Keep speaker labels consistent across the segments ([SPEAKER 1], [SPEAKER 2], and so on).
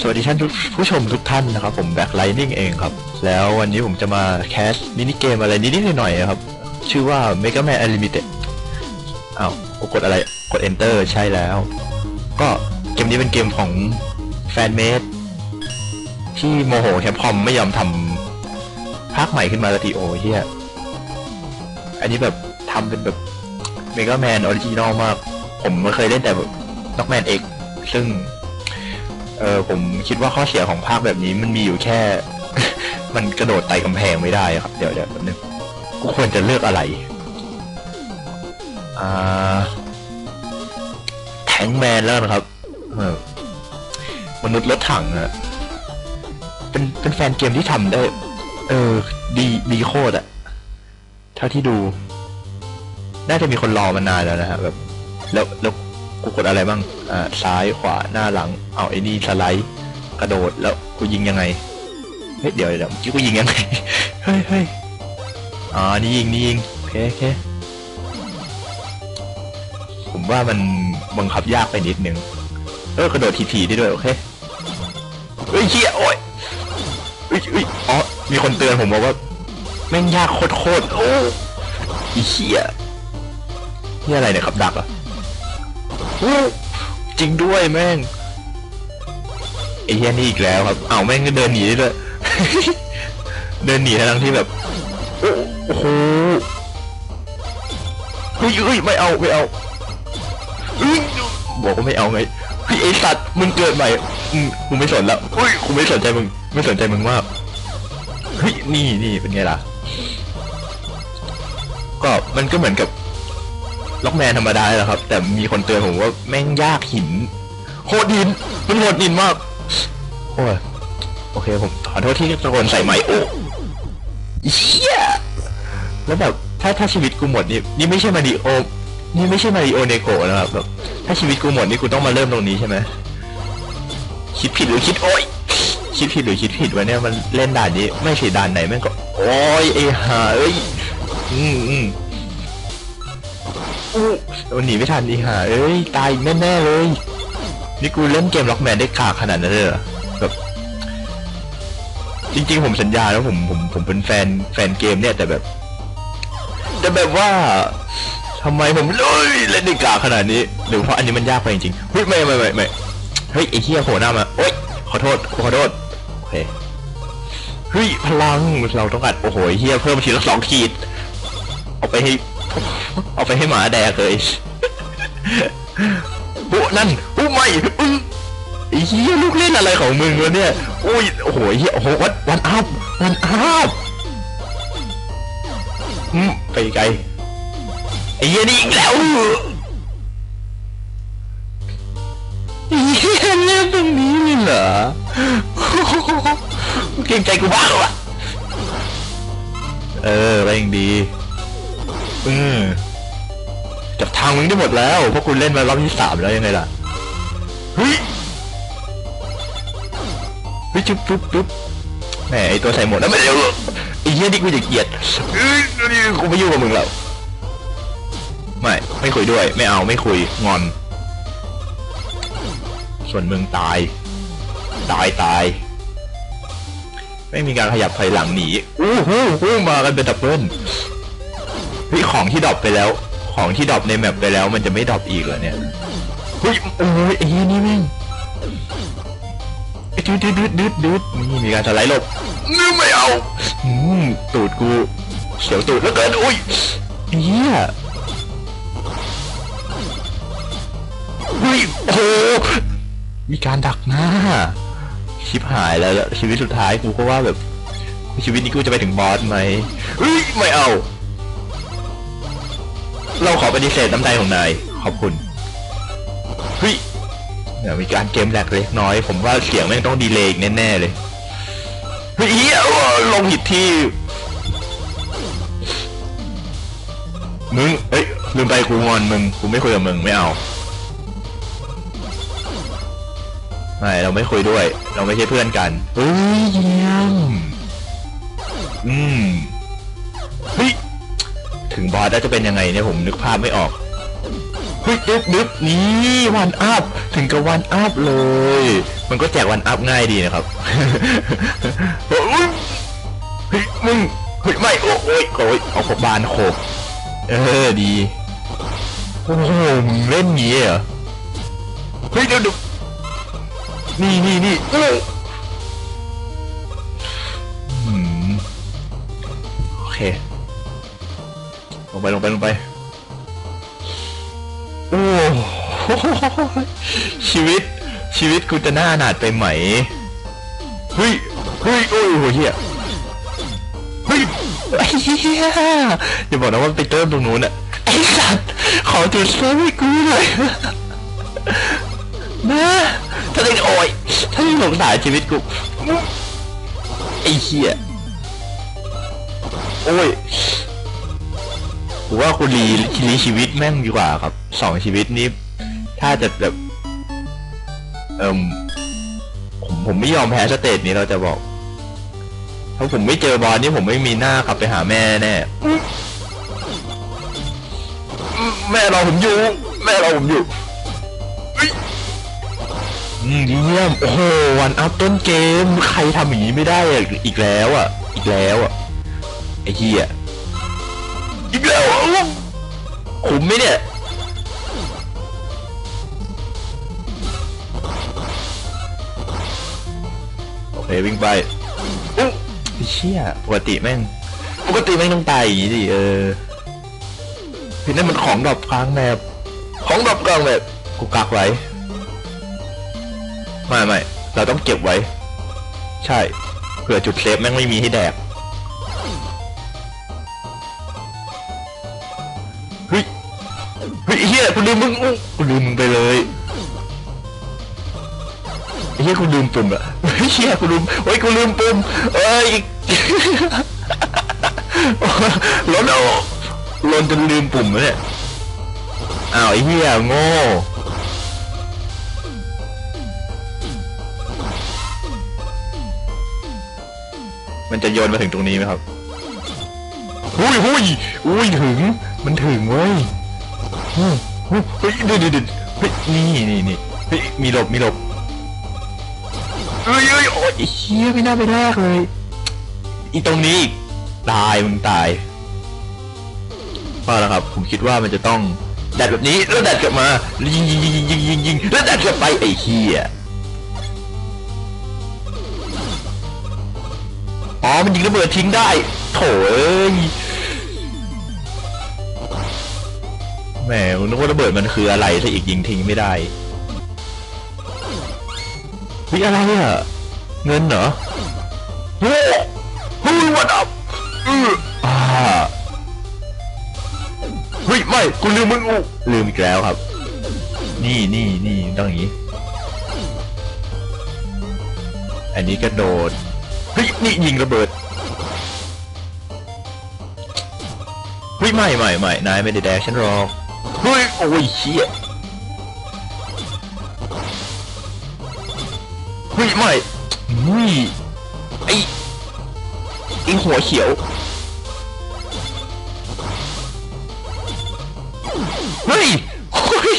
[SPEAKER 1] สวัสดีท่านผู้ชมทุกท่านนะครับ ผมแบ็คไลนิ่งเองครับ แล้ววันนี้ผมจะมาแคสมินิเกมอะไรนิดๆหน่อยๆครับ ชื่อว่า Mega Man Unlimited อ้าวกูกดอะไรกด Enter ใช่แล้ว ก็เกมนี้เป็นเกมของแฟนเมดที่โมโหแคปคอมไม่ยอมทำภาคใหม่ขึ้นมาสักทีโอเฮียอันนี้แบบทำเป็นแบบเมก a แมนออริจินอลมาก ผมไม่เคยเล่นแต่แบบน็อกแมนเอกซึ่ง เออผมคิดว่าข้อเสียของภาคแบบนี้มันมีอยู่แค่ มันกระโดดไต่กำแพงไม่ได้ครับ เดี๋ยวเดี๋ยวแป๊บนึงกูควรจะเลือกอะไร อ่า แทงแมนแล้วนะครับมนุษย์รถถังอะเป็นเป็นแฟนเกมที่ทำได้ เออ ดีดีโคตรอะเท่าที่ดู น่าจะมีคนรอมานานแล้วนะฮะแบบ แล้วแล้ว กูกดอะไรบ้างอ่าซ้ายขวาหน้าหลัง เอาไอ้นี่สไลด์กระโดดแล้วกูยิงยังไงเฮ้ยเดี๋ยวเดี๋ยวเมื่อกี้กูยิงยังไงเฮ้ยเฮ้ยอ่านี่ยิงนี่ยิงโอเคโอเคผมว่ามันบังคับยากไปนิดนึงเออกระโดดทีๆได้ด้วยโอเคเฮ้ยเฮียโอ้ยเฮ้ยเฮ้ยอ๋อมีคนเตือนผมบอกว่าแม่งยากโคตรๆโอ้อีเฮียเฮียอะไรเนี่ยขับดักเหรอะโอ้ จริงด้วยแม่งไอ้เฮียนี่อีกแล้วครับ เอาแม่งก็เดินหนีได้ด้วยเดินหนีทั้งที่แบบโอ้โหเฮ้ยเฮ้ยไม่เอาไม่เอาบอกว่าไม่เอาไงเฮ้ยไอสัตว์มึงเกิดใหม่อืมกูไม่สนแล้วเฮ้ยกูไม่สนใจมึงไม่สนใจมึงมากเฮ้ยนี่นี่เป็นไงล่ะ ก็มันก็เหมือนกับ ล็อกแมนธรรมดาแหละครับ แต่มีคนเตือนผมว่าแม่งยากหินโหดหินมันโหดหินมากโอ้ยโอเคผมขอโทษที่ตะโกนใส่ไมค์โอ้เหี้ยแล้วแบบถ้าถ้าชีวิตกูหมดนี่นี่ไม่ใช่มาริโอ นี่ไม่ใช่มาริโอเนโกะนะครับแบบถ้าชีวิตกูหมดนี่กูต้องมาเริ่มตรงนี้ใช่ไหมคิดผิดหรือคิดโอ้ยคิดผิดหรือคิดผิดวะเนี่ยมันเล่นด่านนี้ ไม่ใช่ด่านไหนแม่งก็โอ้ยไอ้ห่าเอ้ยอืมอืม โอ้หนีไม่ทันอีห่าเอ้ย ตายแน่ๆเลย นี่กูเล่นเกมล็อกแมนได้กาขนาดนั้นเลยเหรอแบบจริงๆ ผมสัญญาแล้วผมผมผมเป็นแฟนแฟนเกมเนี่ยแต่แบบ แต่แบบว่าทำไมผมเอ้ยเล่นได้กาขนาดนี้ หรือเพราะอันนี้มันยากไปจริงๆเฮ้ยไม่ไม่ไม่ไม่เฮ้ยไอ้เหี้ยโผล่หน้ามาโอ๊ยขอโทษขอโทษโอเคเฮ้ยพลังเราต้องอัดโอ้โหเหี้ยเพิ่มทีละสองขีดเอาไปให้ เอาไปให้หมาแดกเลยโอ้นั่นโอ้ไม่อื้อไอ้เหี้ยลูกเล่นอะไรของมึงวะเนี่ยโอ้ยโอ้โหเหี้ยโอ้โหวันวันอัพวันอัพอืมไปไกลไอ้เหี้ยนี่อีกแล้วอ้เหี้ยเล่นตรงนี้เลยเหรอเกรงใจกูบ้างเหรอวะเอออะไรย่างดี อืมจับทางมึงได้หมดแล้วเพราะคุณเล่นมารอบที่สามแล้วยังไงล่ะเฮ้ยเฮ้ยจุ๊บปุ๊บปุ๊บแหมไอตัวใส่หมดแล้วไม่เร็วไอ้เหี้ยนี่กูจะเกลียดเอ้ยนี่กูไม่ยุ่งกับมึงแล้วไม่ไม่คุยด้วย ไม่เอาไม่คุยงอน ส่วนมึงตาย ตายตายไม่มีการขยับถอยหลังหนีอู้หูหูมากันเป็นดับเบิล เฮ้ยของที่ดรอปไปแล้ว ของที่ดรอปในแมปไปแล้ว มันจะไม่ดรอปอีกเหรอเนี่ยเฮ้ยโอ้ยไอ้เหี้ยนี่แม่งไอ้ดืดดืดดืดดืดดืดนี่มีการสไลด์หลบนี่ไม่เอาอืมตูดกูเสียวตูดแล้วเกินอุ้ยไอ้เหี้ยเฮ้ยโอ้โหมีการดักหน้าชิบหายแล้วแล้วชีวิตสุดท้ายกูก็ว่าแบบชีวิตนี้กูจะไปถึงบอสไหมเฮ้ยไม่เอา เราขอปฏิเสธน้ำใจของนาย ขอบคุณเฮ้ยเดี๋ยวมีการเกมแหลกเล็กน้อย ผมว่าเสียงแม่งต้องดีเลย์แน่ๆเลยเฮ้ยเฮียลงหิดที่มึงเอ้ยลืมไปกูงอนมึงกูไม่คุยกับมึงไม่เอาไม่เราไม่คุยด้วย เราไม่ใช่เพื่อนกันเฮ้ยเยี่ยมอืมเฮ้ย ถึงบอสแล้วจะเป็นยังไงเนี่ยผมนึกภาพไม่ออกเฮ้ยดึบดึบนี่วันอัพถึงกับวันอัพเลย มันก็แจกวันอัพง่ายดีนะครับเฮ้ยมึงเฮ้ยไม่โอ้ยโอ้ยเอาขบบานโขบเออดีโอ้โหมึงเล่นงี้เหรอเฮ้ยเดี๋ยวดี๋ยวนี่นี่นี่ ลงไปลงไปลงไป โอ้โหชีวิตชีวิตกูจะน่าอนาถไปไหมเฮ้ยเฮ้ยโอ้ยโหเฮียเฮ้ยไอ้เฮียอย่าบอกนะว่าไปเติมตรงนู้นอะไอสัตว์ขอจุดเซฟให้กูหน่อยนะถ้าได้โอ้ยถ้าได้สงสารชีวิตกูไอ้เฮียโอ้ย ผมว่าคุณรีรีชีวิตแม่งดีกว่าครับสองชีวิตนี้ ถ้าจะแบบเอิมผมผมไม่ยอมแพ้สเตจนี้เราจะบอก ถ้าผมไม่เจอบอลนี่ผมไม่มีหน้าขับไปหาแม่แน่แม่เราผมอยู่ แม่เราผมอยู่อุ๊ยอืมเยี่ยมโอ้โหวันอัพต้นเกม ใครทำอย่างนี้ไม่ได้อะอีกแล้วอะ อีกแล้วอะไอ้เหี้ยอีกแล้ว เหรอขุมไหมเนี่ย โอเค วิ่งไปอุ๊ยไอ้เชี่ยปกติแม่ง ปกติแม่งต้องตายอย่างนี้ดิเออพี่นั่นมันของดรอปกลางแมปของดรอปกลางแมปกูกักไว้ ไม่ไม่เราต้องเก็บไว้ ใช่เผื่อจุดเซฟแม่งไม่มีให้แดก เฮ้ยเฮ้ยไอ้เฮียกูลืมมึงอุ๊ยกูลืมมึงไปเลยไอ้เฮียกูลืมปุ่มอะเฮ้ยเฮียกูลืมเฮ้ยกูลืมปุ่มเอ้ยล้นเอาล้นจนลืมปุ่มแล้วเนี่ยอ้าวไอ้เฮียโง่มันจะโยนมาถึงตรงนี้ไหมครับ หุยหุ้ยอุ้ยถึง มันถึงเว้ยฮู้ฮู้เฮ้ยเดี๋ยวเดี๋ยวเดเฮ้ยนี่นี่นี่เฮ้ยมีหลบมีหลบเอ้ยเอ้ยโอ้ยไอ้เชี่ยไม่น่าไปแรกเลยอีตรงนี้ ตายมึงตายพอแล้วครับ ผมคิดว่ามันจะต้องดัดแบบนี้แล้วดัดกลับมาแล้วยิงยิงยิงยิงยิงยิงแล้วดัดกลับไปไอ้เหี้ยอ๋อมันยิงระเบิดทิ้งได้โถเอ้ย แหมนึกว่าระเบิดมันคืออะไรซะอีกยิงทิ้งไม่ได้วิอะไรอะ เงินเหรอเฮ้ยเฮ้ยวันอัพอืออ่าเฮ้ยไม่กูลืมมึงอูลืมอีกแล้วครับ นี่นี่นี่ต้องอย่างนี้ อันนี้กระโดดเฮ้ยนี่ยิงระเบิดเฮ้ยไม่ไม่ไม่นายไม่ได้แดกฉันหรอก เฮ้ยโอ้ยเชี่ยเฮ้ยไม่เฮ้ยไอไอหัวเขียวเฮ้ยเฮ้ย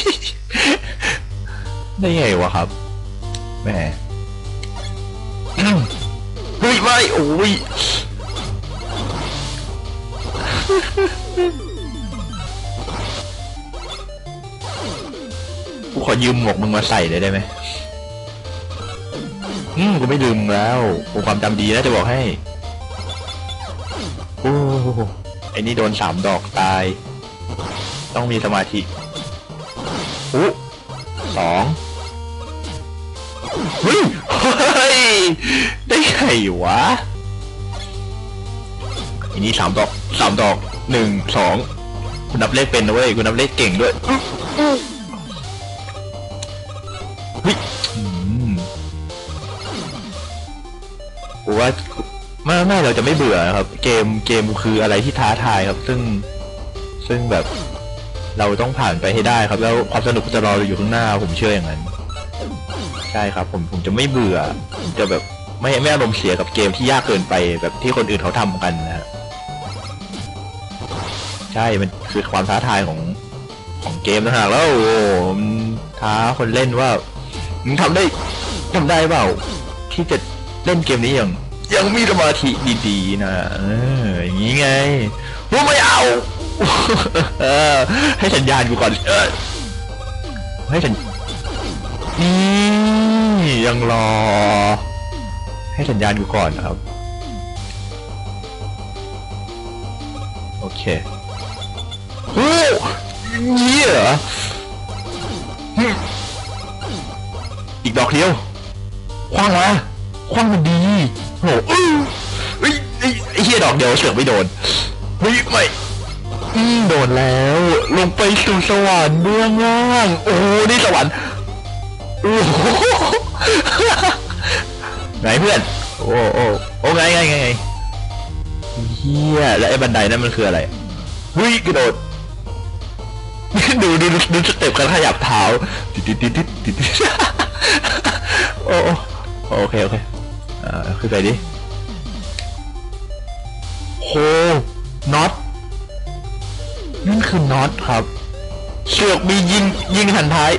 [SPEAKER 1] ได้ไงวะครับแมอืมเฮ้ยไม่โอ้ย อยืมหมวกมึงมาใส่เลยได้ไหมอืมกูไม่ลืมมึงแล้วกูความจำดีนะจะบอกให้โอ้ไอ้นี่โดนสามดอกตาย ต้องมีสมาธิอู้สองเฮ้ยเฮ้ยได้ไงวะอันนี้สามดอกสามดอกหนึ่งสองคุณนับเลขเป็นนะเว้ยคุณนับเลขเก่งด้วย ผมว่าไม่ไม่เราจะไม่เบื่อนะครับ เกมเกมคืออะไรที่ท้าทายครับ ซึ่งซึ่งแบบเราต้องผ่านไปให้ได้ครับ แล้วความสนุกจะรอเราอยู่ข้างหน้า ผมเชื่ออย่างนั้น ใช่ครับ ผมผมจะไม่เบื่อ จะแบบไม่ไม่อารมณ์เสียกับเกมที่ยากเกินไป แบบที่คนอื่นเขาทำกันนะฮะใช่มันคือความท้าทายของของเกมนะฮะแล้วโอ้โหมันท้าคนเล่นว่ามึงทำได้ทำได้เปล่าที่จะ เล่นเกมนี้อย่างยังมีสมาธิดีๆนะเอออย่างนี้ไงว่าไม่เอาเออให้สัญญาณกูก่อนเออให้สัญนี่ยังรอ ให้สัญญาณกูก่อนครับ โอเคโอ้นี่เหรออีกดอกเดียวคว้างมา คว้างมันดีโหอือเฮ้ยไอ้เฮียดอกเดียวเสือกไม่โดนเฮ้ยไม่อืมโดนแล้ว ลงไปสู่สวรรค์เบื้องล่างโอ้นี่สวรรค์โอ้โหไหนเพื่อน โอ้โอ้โอ้ไงไงไงไงเฮียแล้วไอ้บันไดนั่นมันคืออะไรเฮ้ยกระโดดดูดูดูสเต็ปการขยับเท้าติดติดติดติดโอ้โอเคโอเค อ่าขึ้นไปดิโหน็อตนั่นคือน็อตครับเสือกมียิงยิงหันท้าย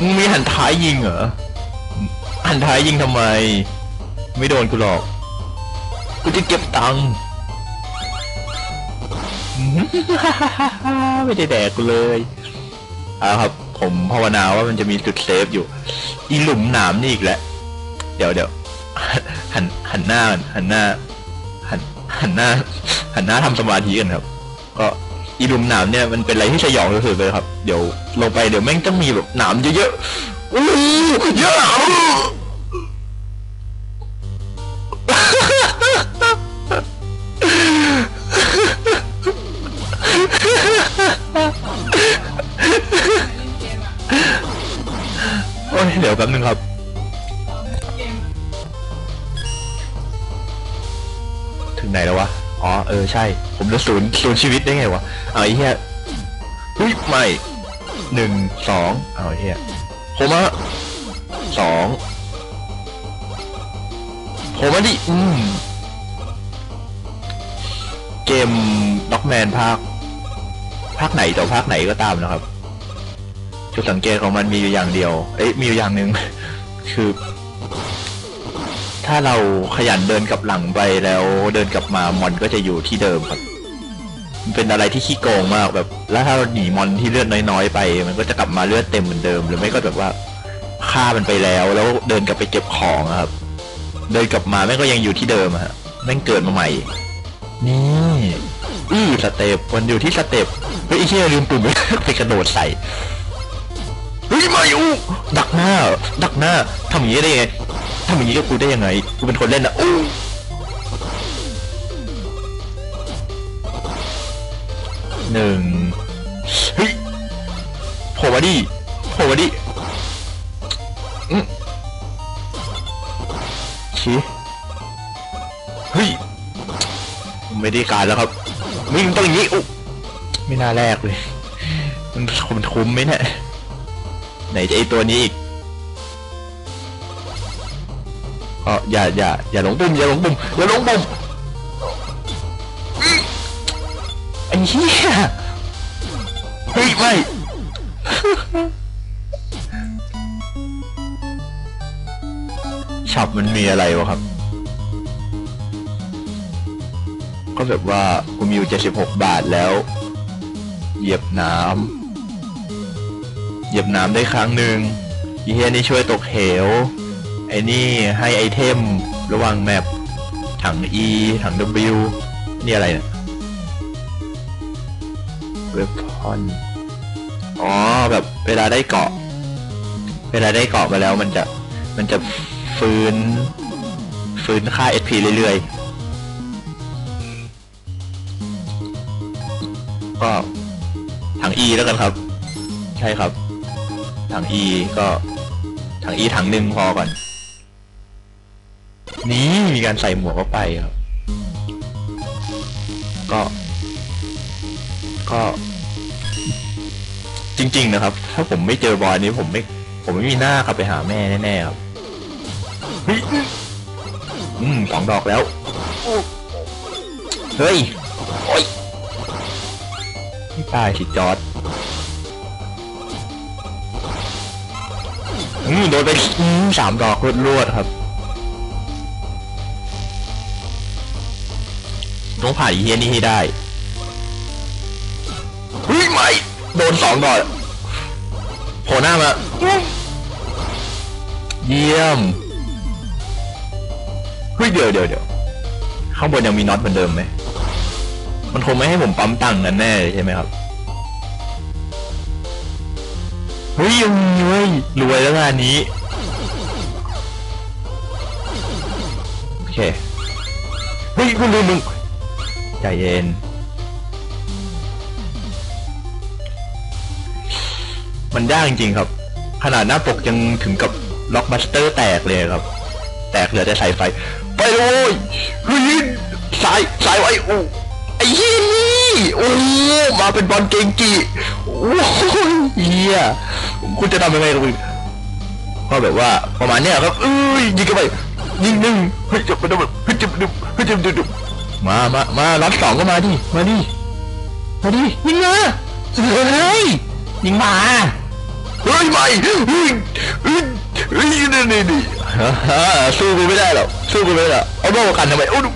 [SPEAKER 1] มึงมีหันท้ายยิงเหรอหันท้ายยิงทำไม ไม่โดนกูหรอกกูจะเก็บตังค์ไม่ได้แดกกูเลยเอาครับ ผมภาวนาว่ามันจะมีจุดเซฟอยู่ อีหลุมหนามนี่อีกแหล้ว เดี๋ยวเดี๋ยวหันหันหน้าหันหน้าหันหันหน้า หันหน้าทำสมาธิกันครับ ก็อีหลุมหนามเนี่ยมันเป็นอะไรที่สยองสุดเลยครับ เดี๋ยวลงไปเดี๋ยวแม่งต้องมีแบบหนามเยอะๆอู้เยอะโอ้ยเดี๋ยวแป๊บนึงครับ ไหนแล้ววะ อ๋อ เออ ใช่ ผมจะศูนย์ศูนย์ชีวิตได้ไงวะ เอาไอ้เหี้ยอุ้ยไม่หนึ่งสองเอาไอ้เหี้ยผมอะสองผมอะดิอืมเกมด็อกแมนภาค ภาคไหนต่อภาคไหนก็ตามนะครับ จุดสังเกตของมันมีอยู่อย่างเดียว เอ้ยมีอยู่อย่างหนึ่งคือ ถ้าเราขยันเดินกลับหลังไปแล้วเดินกลับมามอนก็จะอยู่ที่เดิมครับ มันเป็นอะไรที่ขี้โกงมากแบบ แล้วถ้าเราหนีมอนที่เลือดน้อยๆไป มันก็จะกลับมาเลือดเต็มเหมือนเดิม หรือไม่ก็แบบว่าฆ่ามันไปแล้วแล้วเดินกลับไปเก็บของครับ เดินกลับมาแม่งก็ยังอยู่ที่เดิมฮะแม่งเกิดมาใหม่ นี่อือสเต็ปมันอยู่ที่สเต็ปเฮ้ยไอ้เหี้ยลืมปุ่มไปกระโดดใส่เฮ้ยมาอยู่ดักหน้า ดักหน้าทำอย่างนี้ได้ไง ทำอย่างนี้กับกูได้ยังไง กูเป็นคนเล่นนะอู้หนึ่งเฮ้ยโผล่มาดิโผล่มาดิอืมชี้เฮ้ย ไม่ได้การแล้วครับมึงต้องอย่างนี้อุ๊ไม่น่าแรกเลยมันมันคุ้มไหมเนี่ยไหนจะไอตัวนี้อีก อ๋ออย่าอย่าอย่าหลงปุ่มอย่าหลงปุ่มอย่าหลงปุ่มไอ้เหี้ยเฮ้ยไม่ช็อปมันมีอะไรวะครับ ก็แบบว่ากูมีอยู่76 บาทแล้ว เหยียบน้ำเหยียบน้ำได้ครั้งหนึ่งอีเฮียนี่ช่วยตกเหว อ้นี่ให้ไอเทม ระว่างแมปถัง E ถัง W นี่อะไรเนี่ยเวพอนอ๋อแบบเวลาได้เกาะ เวลาได้เกาะมาแล้วมันจะมันจะฟื้น ฟื้นค่า SP เรื่อยๆ ก็ถัง E แล้วกันครับ ใช่ครับ ถัง E ก็ถัง E ถังหนึ่งพอก่อน นี่มีการใส่หมวกเข้าไปครับ ก็ ก็ จริง ๆ นะครับ ถ้าผมไม่เจอบอยนี้ผมไม่ ผมไม่มีหน้ากลับไปหาแม่แน่ๆครับอืมสองดอกแล้ว เฮ้ยโอ้ยไม่ไปได้สิจอร์ดอืมโดนไปอืมสามดอกรวดๆครับ ต้องผ่านอีเฮียนี่ให้ได้เฮ้ยไม่โดนสองดอกโผล่หน้ามา เยี่ยมเฮ้ยเดี๋ยวเดี๋ยวเดี๋ยวข้างบนยังมีน็อตเหมือนเดิมไหม มันคงไม่ให้ผมปั๊มตังค์กันแน่ใช่ไหมครับ เฮ้ยยังมีเว้ยรวยแล้วงานนี้ โอเค เฮ้ยคุณลืมมึง ใจเย็นมันยากจริงๆครับ ขนาดหน้าปกยังถึงกับล็อกบัสเตอร์แตกเลยครับ แตกเหลือแต่สายไฟ ไปเลยเฮ้ยสายสายไว้โอ้ไอ้เหี้ยนี่โอ้มาเป็นบอลเกงกีโอ้ยเฮียคุณจะทำยังไงกับมึงก็แบบว่าประมาณเนี้ยครับเอ้ยยิงกันไปยิงหนึ่งเฮ้ยจะมาดูเฮ้ยจะมาดูเฮ้ยจะมาดู มามามารับสองก็มาดิ มาดิ มาดิยิงมาเฮ้ยยิงมาเฮ้ยไม่เฮ้ยเฮ้ยเฮ้ยนี่นี่นี่สู้กูไม่ได้หรอก สู้กูไม่ได้หรอกเอาโลกกันทำไมโอ้ดู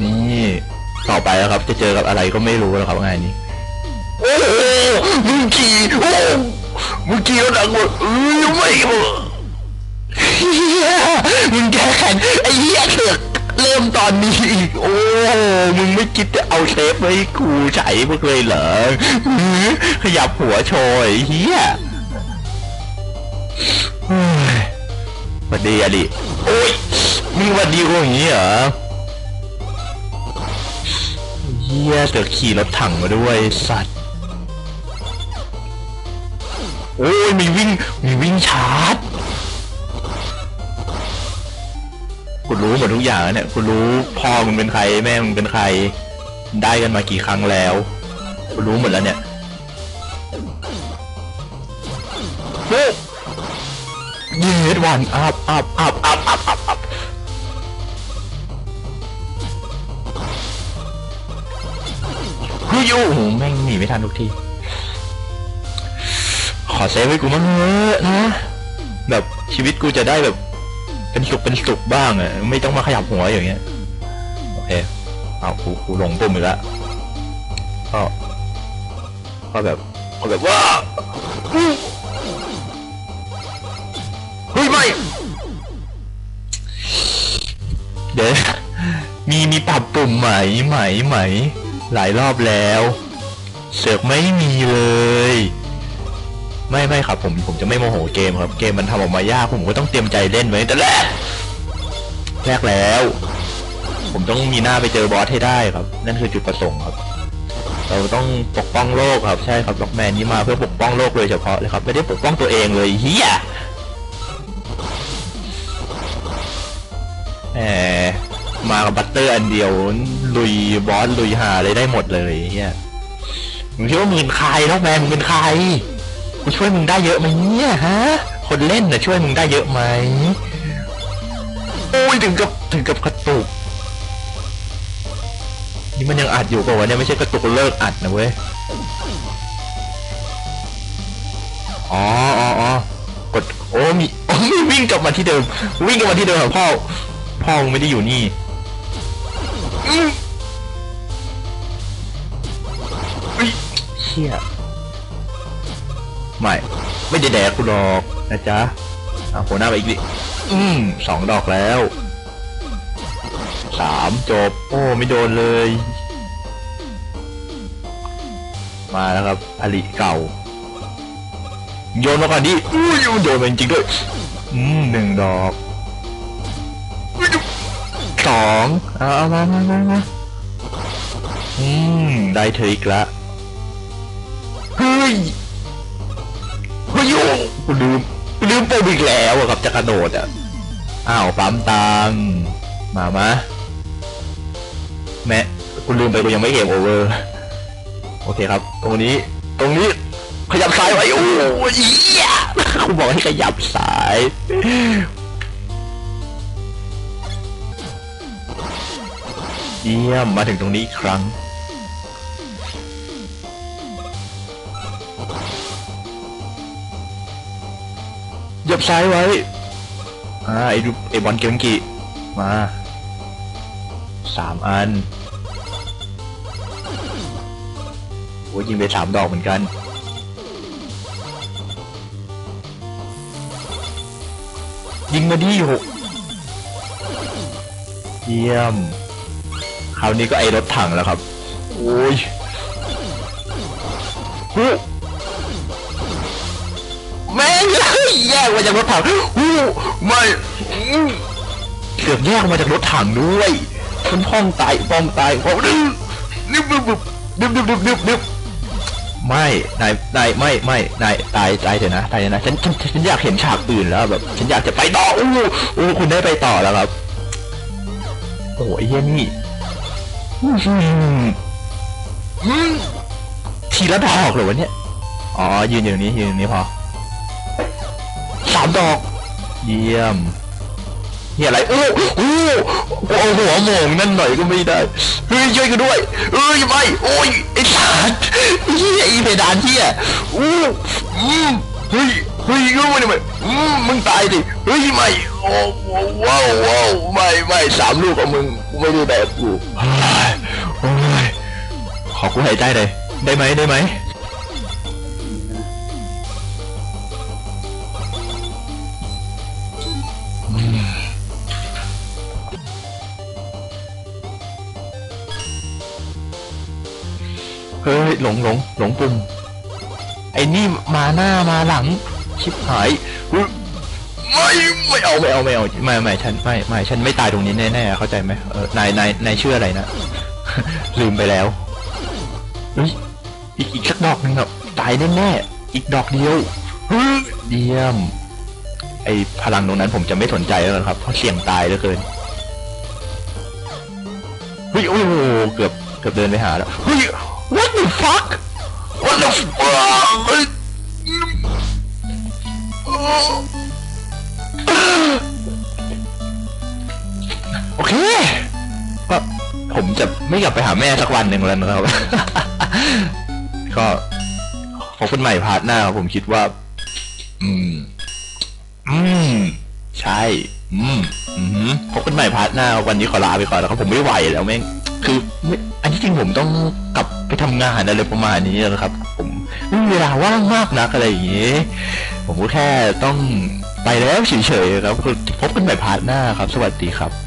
[SPEAKER 1] นี่ต่อไปแล้วครับ จะเจอกับอะไรก็ไม่รู้แล้วครับงานนี้โอ้โหมึงขี่โอ้มึงขี่แล้วดังหมดเอ้ยไม่หมดเฮียมึงแก้แค้นไอ้เหี้ยเถือ เริ่มตอนนี้อีก โอ้ มึงไม่คิดจะเอาเทปไว้ให้กูใช้พวกเลยเหรอหือขยับหัวโชยเฮียเฮ้ยหวัดดีอะดิโอ้ยมีหวัดดีกูอย่างนี้เหรอเฮียเสือขี่รถถังมาด้วยสัตว์ โอ้ยมีวิ่งมีวิ่งชาร์จ กูรู้หมดทุกอย่างแล้วเนี่ยกูรู้พ่อมึงเป็นใครแม่มึงเป็นใคร ได้กันมากี่ครั้งแล้วกูรู้หมดแล้วเนี่ยโอ้เย็ดวันอัพอัพอัพอัพอัพอัพอัพเฮ้ยโอ้โหแม่งหนีไม่ทันทุกทีขอเซฟไว้กูมั่งเถอะนะ แบบชีวิตกูจะได้แบบ เป็นสุขเป็นสุขบ้างอะไม่ต้องมาขยับหัวอย่างเงี้ยโอเคเอากูกูหลงปุ่มอีกแล้วก็ก็แบบก็แบบว่าเฮ้ยไม่เดี๋ยวมีมีปรับปุ่มไหมไหมไหมหลายรอบแล้ว เสือกไม่มีเลย ไม่ไม่ครับผมผมจะไม่โมโหเกมครับ เกมมันทำออกมายากผมก็ต้องเตรียมใจเล่นไว้แต่แรกแรกแล้ว ผมต้องมีหน้าไปเจอบอสให้ได้ครับ นั่นคือจุดประสงค์ครับ เราต้องปกป้องโลกครับ ใช่ครับล็อกแมนนี้มาเพื่อปกป้องโลกโดยเฉพาะเลยครับ ไม่ได้ปกป้องตัวเองเลยเฮียแหมมากับบัตเตอร์อันเดียว ลุยบอสลุยหาเลยได้หมดเลยเฮียมึงคิดว่ามึงเป็นใครนอกแมนมึงเป็นใคร กูช่วยมึงได้เยอะไหมเนี่ยฮะ คนเล่นน่ะช่วยมึงได้เยอะไหมโอ้ยถึงกับถึงกับกระตุก นี่มันยังอัดอยู่ป่าวะเนี่ยไม่ใช่กระตุกเลิกอัดนะเว้ย อ๋ออ๋ออ๋อกดโอ้มีโอ้มีวิ่งกลับมาที่เดิม วิ่งกลับมาที่เดิมเหรอพ่อ พ่อมึงไม่ได้อยู่นี่อื้ออุ๊ยเชี่ย ไม่ ไม่ได้แดกกูหรอกนะจ๊ะเอาหัวหน้าไปอีกดิอืมสองดอกแล้วสามจบ โอ้ไม่โดนเลย มาแล้วครับอลิเก่า โยนมาก่อนดิอุ้ยมันโยนมาจริงด้วยอืมหนึ่งดอกสองเอาเอามามามามาอืมได้เธออีกละเฮ้ย เฮ้ยโยกูลืมกูลืมปมอีกแล้วอะครับจะกระโดดอะอ้าวปั๊มตังค์มามาแม่กูลืมไปกูยังไม่เกมโอเวอร์โอเคครับ ตรงนี้ตรงนี้ขยับซ้ายไว้โอ้ยเหี้ยกูบอกให้ขยับซ้ายเยี่ยมมาถึงตรงนี้อีกครั้ง หยับซ้ายไว้ อ่าไอ้ดูไอ้บอลเกมกิมาสามอันโอ้ยยิงไปสามดอกเหมือนกันยิงมาดิหกเยี่ยม คราวนี้ก็ไอ้รถถังแล้วครับ โอ้ยฮู้ กมาจากรถถังฮู้ไม่เกือบแยกมาจากรถถังด้วยฉันพ้องตายพ้องตายพ้องดึ๊บดึ๊บดึ๊บดึ๊บดึ๊บดึ๊บดึ๊บดึ๊บไม่นายนายไม่ไม่นายตายตายเถอะนะตายเถอะนะฉันฉันฉันอยากเห็นฉากอื่นแล้วแบบ ฉันอยากจะไปต่ออู้อู้คุณได้ไปต่อแล้วครับโอ้ยเหี้ยนี่ทีละดอกเหรอวะเนี่ย อ๋อ ยืนอยู่ตรงนี้ ยืนตรงนี้พอามดอก เยี่ยมเฮียอะไรโอ้โอ้โอ้หัวโมงนั่นหน่อยก็ไม่ได้เฮ้ยช่วยกันด้วยเฮ้ยไม่โอ้ยไอ้สัตว์เฮียไอ้เพดานเฮียอู้อืมเฮ้ยเฮ้ยก็ไม่ได้ไม่อืมมึงตายดิเฮ้ยไม่โอ้ว้าวว้าวไม่ไม่สามลูกของมึงกูไม่ได้แดกกูเฮ้ยโอ้ยขอกูหายใจเลยได้ไหมได้ไหม ยหลงหลงหลงปุ่มไอ้นี่มาหน้ามาหลัง ชิบหายไม่ไม่เอาไม่เอาไม่เอาไม่ไม่ฉันไม่ไม่ฉันไม่ตายตรงนี้แน่ๆเข้าใจไหมเออนายนายนายชื่ออะไรนะลืมไปแล้วอีกอีกสักดอกหนึงครับตายแน่ๆอีกดอกเดียวเฮ้ยเยี่ยม ไอพลังตรงนั้นผมจะไม่สนใจแล้วครับ เพราะเสี่ยงตายเหลือเกินเฮ้ยโอ้โหเกือบเกือบเดินไปหาแล้วเฮ้ย what the fuck what the fuck โอเคก็ผมจะไม่กลับไปหาแม่สักวันหนึ่งแล้วนะครับ ก็พบกันใหม่พาร์ทหน้าครับผมคิดว่า อืม อืม ใช่ อืม อือหือพบกันใหม่พาร์ทหน้าวันนี้ขอลาไปก่อนแล้วครับผมไม่ไหวแล้วแม่ง คือไม่อันที่จริงผมต้องกลับไปทำงานอะไรประมาณนี้นะครับ ผมไม่มีเวลาว่างมากนักอะไรอย่างนี้ ผมก็แค่ต้องไปแล้วเฉยๆครับพบกันใหม่พาร์ทหน้าครับ สวัสดีครับ